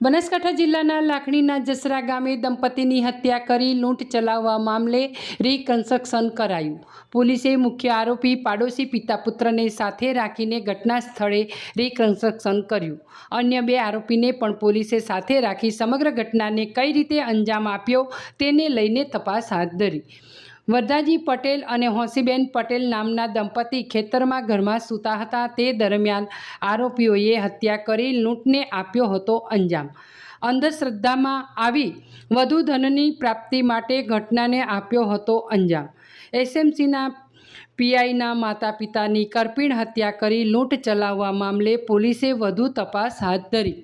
બનાસકાંઠા જિલ્લાના લાખણીના જસરા ગામે દંપતીની હત્યા કરી લૂંટ ચલાવવા મામલે રિકન્સ્ટ્રક્શન કરાયું. પોલીસે મુખ્ય આરોપી પાડોશી પિતા પુત્રને સાથે રાખીને ઘટના સ્થળે રિકન્સ્ટ્રક્શન કર્યું. અન્ય બે આરોપીને પણ પોલીસે સાથે રાખી સમગ્ર ઘટનાને કઈ રીતે અંજામ આપ્યો તેને લઈને તપાસ હાથ ધરી. વરદાજી પટેલ અને હોંસીબેન પટેલ નામના દંપતી ખેતરમાં ઘરમાં સૂતા હતા. તે દરમિયાન આરોપીઓએ હત્યા કરી લૂંટને આપ્યો હતો અંજામ. અંધશ્રદ્ધામાં આવી વધુ ધનની પ્રાપ્તિ માટે ઘટનાને આપ્યો હતો અંજામ. એસએમસીના પીઆઈના માતા પિતાની કરપીણ હત્યા કરી લૂંટ ચલાવવા મામલે પોલીસે વધુ તપાસ હાથ ધરી.